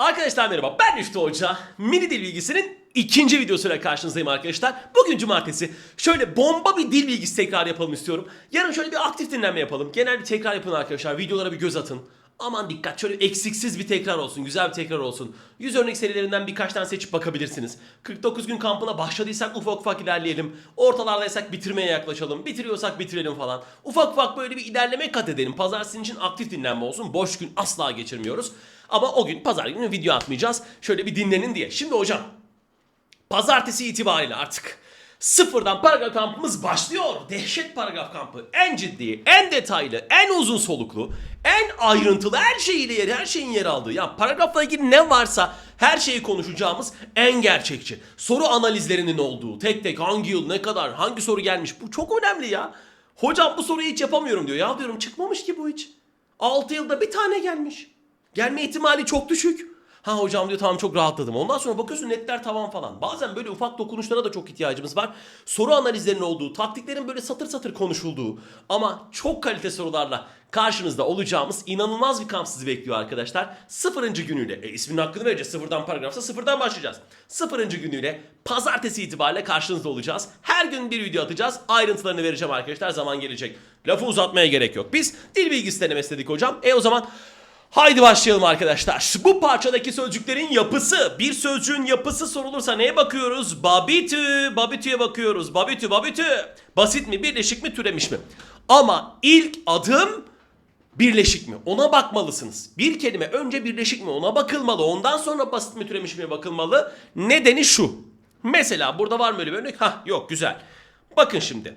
Arkadaşlar merhaba ben Rüştü Hoca. Mini dil bilgisinin ikinci videosuyla karşınızdayım arkadaşlar. Bugün cumartesi. Şöyle bomba bir dil bilgisi tekrar yapalım istiyorum. Yarın şöyle bir aktif dinlenme yapalım. Genel bir tekrar yapın arkadaşlar. Videolara bir göz atın. Aman dikkat şöyle eksiksiz bir tekrar olsun. Güzel bir tekrar olsun. 100 örnek serilerinden birkaç tane seçip bakabilirsiniz. 49 gün kampına başladıysak ufak ufak ilerleyelim. Ortalardaysak bitirmeye yaklaşalım. Bitiriyorsak bitirelim falan. Ufak ufak böyle bir ilerleme kat edelim. Pazar sizin için aktif dinlenme olsun. Boş gün asla geçirmiyoruz. Ama o gün pazar günü video atmayacağız. Şöyle bir dinlenin diye. Şimdi hocam Pazartesi itibariyle artık sıfırdan paragraf kampımız başlıyor. Dehşet paragraf kampı. En ciddi, en detaylı, en uzun soluklu, en ayrıntılı her şeyiyle yer, her şeyin yer aldığı. Ya paragrafla ilgili ne varsa her şeyi konuşacağımız en gerçekçi. Soru analizlerinin olduğu, tek tek hangi yıl, ne kadar, hangi soru gelmiş. Bu çok önemli ya. Hocam bu soruyu hiç yapamıyorum diyor. Ya diyorum çıkmamış ki bu hiç. 6 yılda bir tane gelmiş. Gelme ihtimali çok düşük. Ha hocam diyor tamam çok rahatladım. Ondan sonra bakıyorsun netler tavan falan. Bazen böyle ufak dokunuşlara da çok ihtiyacımız var. Soru analizlerinin olduğu, taktiklerin böyle satır satır konuşulduğu ama çok kalite sorularla karşınızda olacağımız inanılmaz bir kamp sizi bekliyor arkadaşlar. Sıfırıncı günüyle, e, isminin hakkını vereceğiz. Sıfırdan paragrafsa sıfırdan başlayacağız. Sıfırıncı günüyle pazartesi itibariyle karşınızda olacağız. Her gün bir video atacağız. Ayrıntılarını vereceğim arkadaşlar. Zaman gelecek. Lafı uzatmaya gerek yok. Biz dil bilgisi denemesi dedik hocam. E o zaman Haydi başlayalım arkadaşlar. Bu parçadaki sözcüklerin yapısı, bir sözcüğün yapısı sorulursa neye bakıyoruz? Babitü, babitüye bakıyoruz. Babitü, babitü. Basit mi, birleşik mi, türemiş mi? Ama ilk adım birleşik mi? Ona bakmalısınız. Bir kelime önce birleşik mi? Ona bakılmalı. Ondan sonra basit mi, türemiş mi bakılmalı. Nedeni şu. Mesela burada var mı öyle bir örnek? Hah yok güzel. Bakın şimdi.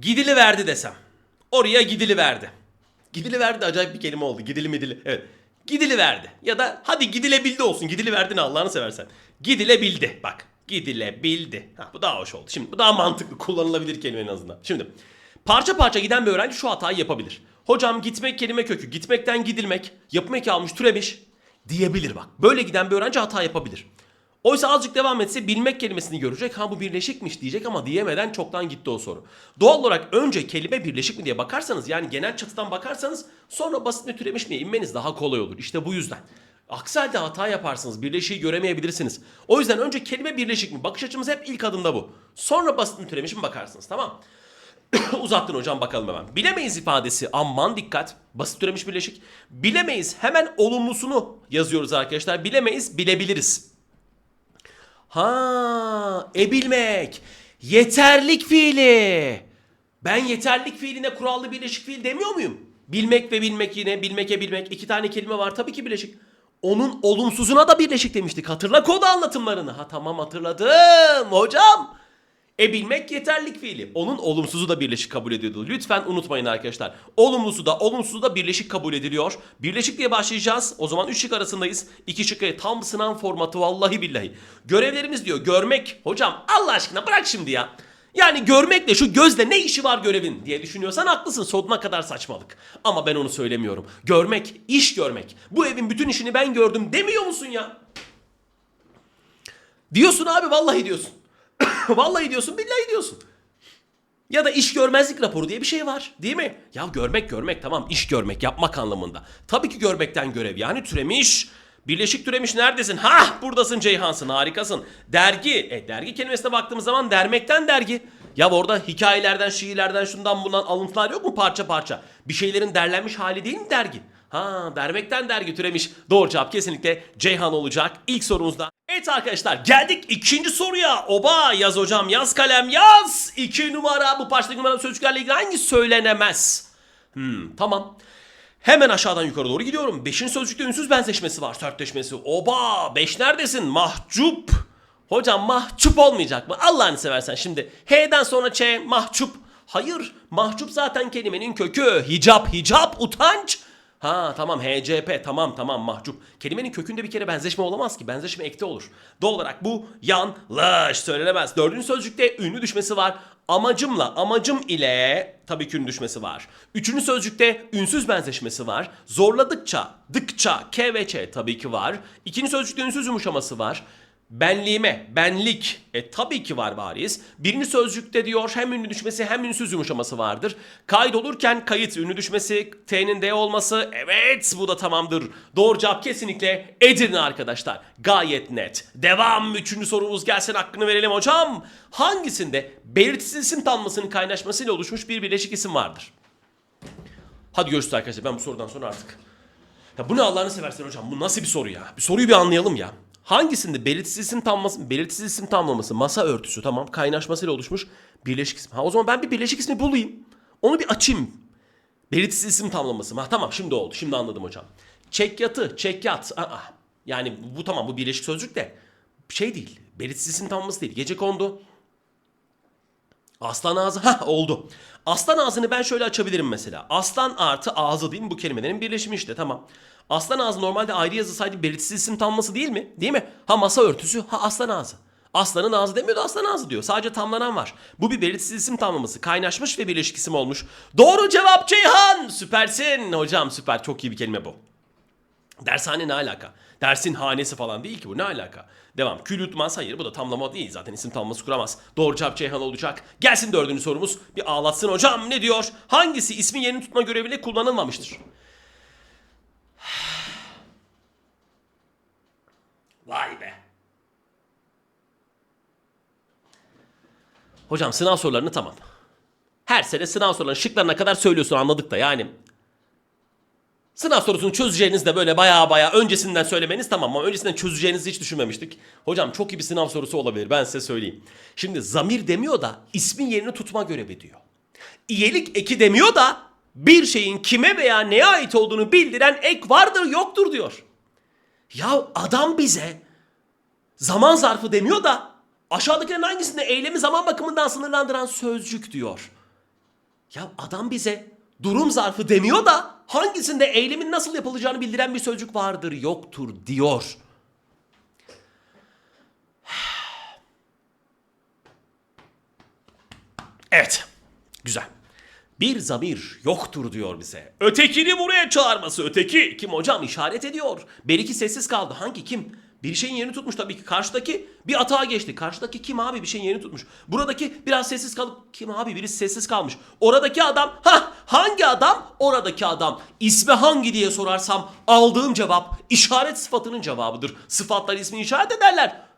Gidili verdi desem. Oraya gidili verdi. Gidili verdi acayip bir kelime oldu. Gidili midili. Evet. Gidili verdi. Ya da hadi gidilebildi olsun. Gidili verdi ne Allah'ını seversen. Gidilebildi. Bak. Gidilebildi. Ha, bu daha hoş oldu. Şimdi bu daha mantıklı kullanılabilir kelime en azından. Şimdi parça parça giden bir öğrenci şu hatayı yapabilir. Hocam gitmek kelime kökü. Gitmekten gidilmek. Yapım eki almış türemiş. Diyebilir bak. Böyle giden bir öğrenci hata yapabilir. Oysa azıcık devam etse bilmek kelimesini görecek. Ha bu birleşikmiş diyecek ama diyemeden çoktan gitti o soru. Doğal olarak önce kelime birleşik mi diye bakarsanız yani genel çatıdan bakarsanız sonra basit mi türemiş mi inmeniz daha kolay olur. İşte bu yüzden. Aksi halde hata yaparsınız. Birleşiği göremeyebilirsiniz. O yüzden önce kelime birleşik mi? Bakış açımız hep ilk adımda bu. Sonra basit mi türemiş mi bakarsınız tamam Uzattın hocam bakalım hemen. Bilemeyiz ifadesi aman dikkat. Basit türemiş birleşik. Bilemeyiz hemen olumlusunu yazıyoruz arkadaşlar. Bilemeyiz bilebiliriz. Ha, ebilmek. Yeterlik fiili. Ben yeterlik fiiline kurallı birleşik fiil demiyor muyum? Bilmek ve bilmek yine bilmeke bilmek iki tane kelime var tabii ki birleşik. Onun olumsuzuna da birleşik demiştik. Hatırla konu anlatımlarını. Ha tamam hatırladım hocam. E bilmek yeterlik fiili. Onun olumsuzu da birleşik kabul ediyordu. Lütfen unutmayın arkadaşlar. Olumlusu da olumsuzu da birleşik kabul ediliyor. Birleşik diye başlayacağız. O zaman 3 şık arasındayız. 2 şıkkı tam sınav formatı vallahi billahi. Görevlerimiz diyor görmek. Hocam Allah aşkına bırak şimdi ya. Yani görmekle şu gözle ne işi var görevin diye düşünüyorsan haklısın sonuna kadar saçmalık. Ama ben onu söylemiyorum. Görmek, iş görmek. Bu evin bütün işini ben gördüm demiyor musun ya? Diyorsun abi vallahi diyorsun. Vallahi diyorsun billahi diyorsun. Ya da iş görmezlik raporu diye bir şey var değil mi? Ya görmek görmek tamam iş görmek yapmak anlamında. Tabii ki görmekten görev yani türemiş. Birleşik türemiş neredesin? Ha buradasın Ceyhansın harikasın. Dergi. E dergi kelimesine baktığımız zaman dermekten dergi. Ya orada hikayelerden, şiirlerden, şundan bundan alıntılar yok mu parça parça? Bir şeylerin derlenmiş hali değil mi dergi? Ha dermekten dergi türemiş. Doğru cevap kesinlikle Ceyhan olacak. İlk sorumuzda. Evet arkadaşlar geldik ikinci soruya. Oba yaz hocam yaz kalem yaz. İki numara bu parçadaki numaralı sözcüklerle ilgili hangi söylenemez? Hmm, tamam. Hemen aşağıdan yukarı doğru gidiyorum. Beşin sözcükte ünsüz benzeşmesi var. Sörtleşmesi. Oba beş neredesin? Mahcup. Hocam mahcup olmayacak mı? Allah'ını seversen şimdi. H'den sonra Ç mahcup. Hayır mahcup zaten kelimenin kökü. Hicap hicap utanç. Ha tamam HCP tamam tamam mahcup. Kelimenin kökünde bir kere benzeşme olamaz ki. Benzeşme ekte olur. Doğal olarak bu yanlış söylenemez. Dördüncü sözcükte ünlü düşmesi var. Amacımla amacım ile tabii ki ünlü düşmesi var. Üçüncü sözcükte ünsüz benzeşmesi var. Zorladıkça dıkça k ve ç tabii ki var. İkinci sözcükte ünsüz yumuşaması var. Benliğime, benlik. E tabii ki var bariz. Birinci sözcükte diyor hem ünlü düşmesi hem ünsüz yumuşaması vardır. Kaydolurken kayıt ünlü düşmesi, T'nin D olması. Evet bu da tamamdır. Doğru cevap kesinlikle Edirne arkadaşlar. Gayet net. Devam. Üçüncü sorumuz gelsin hakkını verelim hocam. Hangisinde belirtisiz isim tanımlasının kaynaşmasıyla oluşmuş bir birleşik isim vardır? Hadi görüşürüz arkadaşlar. Ben bu sorudan sonra artık. Ya bu ne Allah'ını seversen hocam? Bu nasıl bir soru ya? Bir soruyu bir anlayalım ya. Hangisinde belirtisiz isim tamlaması, belirtisiz isim tamlaması, masa örtüsü tamam kaynaşmasıyla oluşmuş birleşik isim. Ha o zaman ben bir birleşik ismi bulayım. Onu bir açayım. Belirtisiz isim tamlaması. Ha tamam şimdi oldu. Şimdi anladım hocam. Çekyatı, çekyat. Aa, yani bu tamam bu birleşik sözcük de şey değil. Belirtisiz isim tamlaması değil. Gece kondu. Aslan ağzı ha oldu. Aslan ağzını ben şöyle açabilirim mesela. Aslan artı ağzı değil mi bu kelimelerin birleşimi işte tamam. Aslan ağzı normalde ayrı yazılsaydı belirtisiz isim tamlaması değil mi? Değil mi? Ha masa örtüsü ha aslan ağzı. Aslanın ağzı demiyordu aslan ağzı diyor. Sadece tamlanan var. Bu bir belirtisiz isim tamlaması. Kaynaşmış ve birleşik isim olmuş. Doğru cevap Ceyhan. Süpersin. Hocam süper. Çok iyi bir kelime bu. Dershane ne alaka? Dersin hanesi falan değil ki bu ne alaka? Devam. Kül yutmaz hayır bu da tamlama değil zaten isim tamlaması kuramaz. Doğru cevap Ceyhan olacak. Gelsin dördüncü sorumuz. Bir ağlatsın hocam ne diyor? Hangisi ismin yerini tutma göreviyle kullanılmamıştır? Vay be. Hocam sınav sorularını tamam. Her sene sınav sorularının şıklarına kadar söylüyorsun anladık da yani. Sınav sorusunu çözeceğiniz de böyle baya baya öncesinden söylemeniz tamam ama öncesinden çözeceğinizi hiç düşünmemiştik. Hocam çok iyi bir sınav sorusu olabilir ben size söyleyeyim. Şimdi zamir demiyor da ismin yerini tutma görevi diyor. İyelik eki demiyor da bir şeyin kime veya neye ait olduğunu bildiren ek vardır yoktur diyor. Ya adam bize zaman zarfı demiyor da aşağıdakilerin hangisinde eylemi zaman bakımından sınırlandıran sözcük diyor. Ya adam bize durum zarfı demiyor da hangisinde eylemin nasıl yapılacağını bildiren bir sözcük vardır yoktur diyor. Evet. Güzel. Bir zamir yoktur diyor bize. Ötekini buraya çağırması. Öteki kim hocam işaret ediyor. Beriki sessiz kaldı. Hangi kim? Bir şeyin yerini tutmuş tabii ki. Karşıdaki bir atağa geçti. Karşıdaki kim abi bir şeyin yerini tutmuş. Buradaki biraz sessiz kalıp kim abi birisi sessiz kalmış. Oradaki adam ha hangi adam? Oradaki adam. İsmi hangi diye sorarsam aldığım cevap işaret sıfatının cevabıdır. Sıfatlar ismi işaret ederler.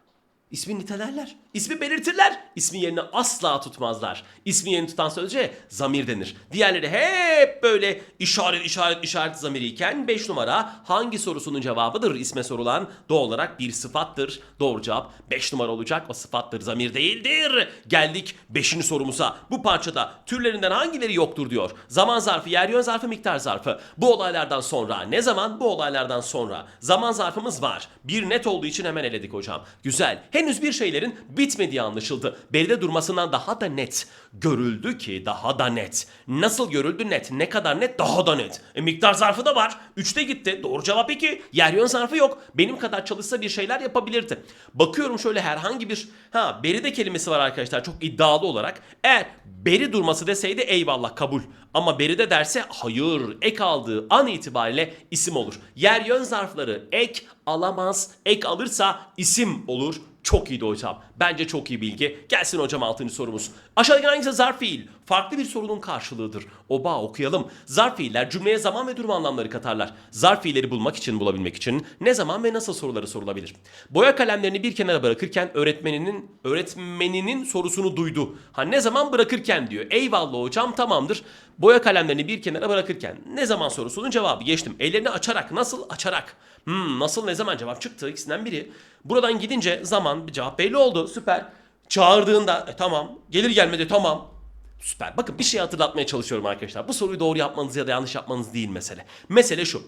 İsmi nitelerler. İsmi belirtirler. İsmi yerini asla tutmazlar. İsmi yerini tutan sözcüğe zamir denir. Diğerleri hep böyle işaret işaret işaret zamiriyken 5 numara hangi sorusunun cevabıdır? İsme sorulan doğal olarak bir sıfattır. Doğru cevap 5 numara olacak. O sıfattır zamir değildir. Geldik 5. sorumuza. Bu parçada türlerinden hangileri yoktur diyor. Zaman zarfı, yer yön zarfı, miktar zarfı. Bu olaylardan sonra ne zaman? Bu olaylardan sonra. Zaman zarfımız var. Bir net olduğu için hemen eledik hocam. Güzel. Henüz bir şeylerin bitmediği anlaşıldı. Beride durmasından daha da net. Görüldü ki daha da net. Nasıl görüldü net? Ne kadar net? Daha da net. E, miktar zarfı da var. Üçte gitti. Doğru cevap 2. Yer yön zarfı yok. Benim kadar çalışsa bir şeyler yapabilirdi. Bakıyorum şöyle herhangi bir... Ha beride kelimesi var arkadaşlar çok iddialı olarak. Eğer beri durması deseydi eyvallah kabul. Ama beride derse hayır ek aldığı an itibariyle isim olur. Yer yön zarfları ek alamaz. Ek alırsa isim olur. Çok iyiydi hocam. Bence çok iyi bilgi. Gelsin hocam 6. sorumuz. Aşağıdaki hangisi zarf fiil? Farklı bir sorunun karşılığıdır. Oba okuyalım. Zarf fiiller cümleye zaman ve durum anlamları katarlar. Zarf fiilleri bulmak için, bulabilmek için ne zaman ve nasıl soruları sorulabilir? Boya kalemlerini bir kenara bırakırken öğretmeninin öğretmeninin sorusunu duydu. Ha ne zaman bırakırken diyor. Eyvallah hocam tamamdır. Boya kalemlerini bir kenara bırakırken ne zaman sorusunun cevabı geçtim. Ellerini açarak nasıl açarak. Hmm, nasıl ne zaman cevap çıktı ikisinden biri. Buradan gidince zaman bir cevap belli oldu. Süper. Çağırdığında e, tamam. Gelir gelmedi tamam. Süper. Bakın bir şey hatırlatmaya çalışıyorum arkadaşlar. Bu soruyu doğru yapmanız ya da yanlış yapmanız değil mesele. Mesele şu.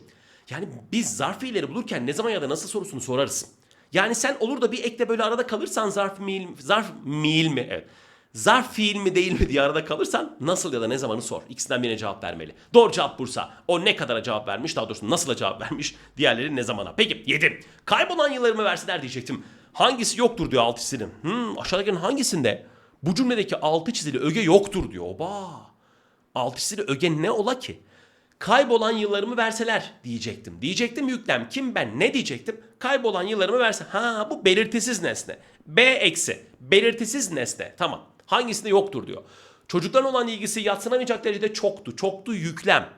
Yani biz zarf fiilleri bulurken ne zaman ya da nasıl sorusunu sorarız. Yani sen olur da bir ekle böyle arada kalırsan zarf miil, zarf miil mi? Evet. Zarf fiil mi değil mi diye arada kalırsan nasıl ya da ne zamanı sor. İkisinden birine cevap vermeli. Doğru cevap Bursa. O ne kadara cevap vermiş daha doğrusu nasıl cevap vermiş. Diğerleri ne zamana. Peki 7. Kaybolan yıllarımı verseler diyecektim. Hangisi yoktur diyor altı çizili. Hmm, aşağıdakilerin hangisinde bu cümledeki altı çizili öge yoktur diyor. Oba. Altı çizili öge ne ola ki? Kaybolan yıllarımı verseler diyecektim. Diyecektim yüklem kim ben ne diyecektim? Kaybolan yıllarımı verse. Ha bu belirtisiz nesne. B eksi. Belirtisiz nesne. Tamam. Hangisinde yoktur diyor. Çocukların olan ilgisi yatsınamayacak derecede çoktu. Çoktu yüklem.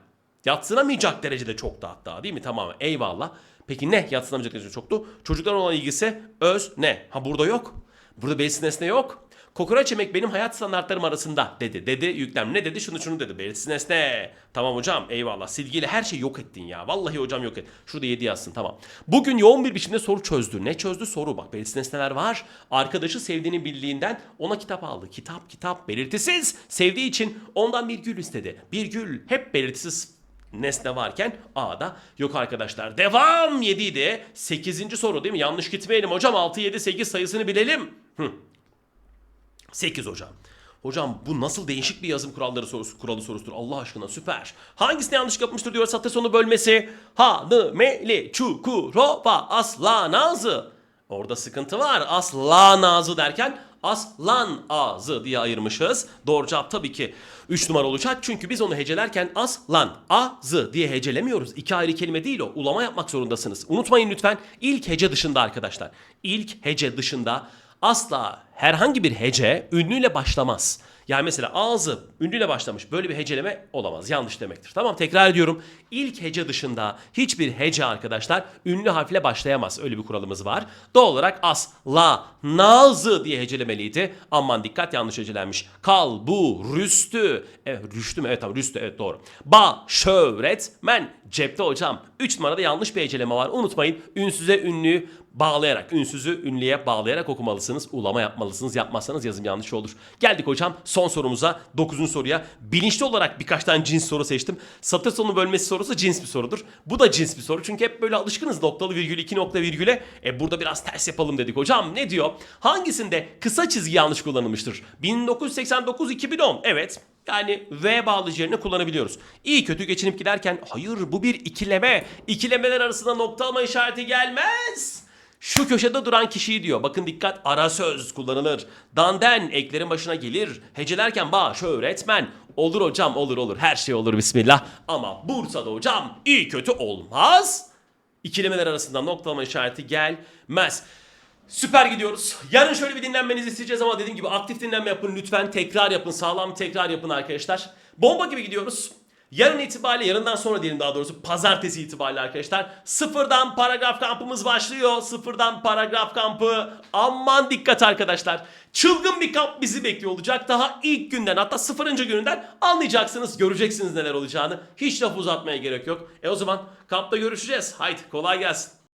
Yatsınamayacak derecede çoktu hatta değil mi? Tamam eyvallah. Peki ne yatsınamayacak derecede çoktu? Çocukların olan ilgisi öz ne? Ha burada yok. Burada belirsiz nesne yok. Kokoreç yemek benim hayat standartlarım arasında dedi. Dedi yüklem ne dedi? Şunu şunu dedi. Belirsiz nesne. Tamam hocam eyvallah. Silgiyle her şeyi yok ettin ya. Vallahi hocam yok et. Şurada 7 yazsın tamam. Bugün yoğun bir biçimde soru çözdü. Ne çözdü? Soru bak. Belirsiz nesneler var. Arkadaşı sevdiğini bildiğinden ona kitap aldı. Kitap kitap belirtisiz. Sevdiği için ondan bir gül istedi. Bir gül hep belirtisiz nesne varken A'da yok arkadaşlar. Devam 7 idi. 8. soru değil mi? Yanlış gitmeyelim hocam. 6, 7, 8 sayısını bilelim. Hı. 8 hocam. Hocam bu nasıl değişik bir yazım kuralları sorusu, kuralı sorusudur Allah aşkına süper. Hangisini yanlış yapmıştır diyor satır sonu bölmesi. Hanı, meli, çukurova, aslan ağzı. Orada sıkıntı var. Aslan ağzı derken aslan ağzı diye ayırmışız. Doğru cevap tabii ki 3 numara olacak. Çünkü biz onu hecelerken aslan ağzı diye hecelemiyoruz. İki ayrı kelime değil o. Ulama yapmak zorundasınız. Unutmayın lütfen ilk hece dışında arkadaşlar. İlk hece dışında asla herhangi bir hece ünlüyle başlamaz. Yani mesela ağzı ünlüyle başlamış böyle bir heceleme olamaz. Yanlış demektir. Tamam tekrar ediyorum. İlk hece dışında hiçbir hece arkadaşlar ünlü harfle başlayamaz. Öyle bir kuralımız var. Doğal olarak as, la, nazı diye hecelemeliydi. Aman dikkat yanlış hecelenmiş. Kal, bu, rüstü. Evet rüştü mü? Evet tamam rüstü evet doğru. Ba, şöhret, men. Cepte hocam. 3 numarada yanlış bir heceleme var. Unutmayın ünsüze ünlüyü bağlayarak, ünsüzü ünlüye bağlayarak okumalısınız. Ulama yapmalısınız. Yapmazsanız yazım yanlış olur. Geldik hocam son sorumuza. 9. soruya. Bilinçli olarak birkaç tane cins soru seçtim. Satır sonu bölmesi sorusu cins bir sorudur. Bu da cins bir soru. Çünkü hep böyle alışkınız noktalı virgül, iki nokta virgüle. E burada biraz ters yapalım dedik hocam. Ne diyor? Hangisinde kısa çizgi yanlış kullanılmıştır? 1989-2010. Evet. Yani V bağlıcı kullanabiliyoruz. İyi kötü geçinip giderken hayır bu bir ikileme. İkilemeler arasında noktalama işareti gelmez. Şu köşede duran kişiyi diyor. Bakın dikkat ara söz kullanılır. Danden eklerin başına gelir. Hecelerken baş öğretmen. Olur hocam olur olur her şey olur bismillah. Ama Bursa'da hocam iyi kötü olmaz. İkilemeler arasında noktalama işareti gelmez. Süper gidiyoruz. Yarın şöyle bir dinlenmenizi isteyeceğiz ama dediğim gibi aktif dinlenme yapın lütfen. Tekrar yapın. Sağlam tekrar yapın arkadaşlar. Bomba gibi gidiyoruz. Yarın itibariyle, yarından sonra diyelim daha doğrusu pazartesi itibariyle arkadaşlar. Sıfırdan paragraf kampımız başlıyor. Sıfırdan paragraf kampı. Aman dikkat arkadaşlar. Çılgın bir kamp bizi bekliyor olacak. Daha ilk günden hatta sıfırıncı gününden anlayacaksınız. Göreceksiniz neler olacağını. Hiç laf uzatmaya gerek yok. E o zaman kampta görüşeceğiz. Haydi kolay gelsin.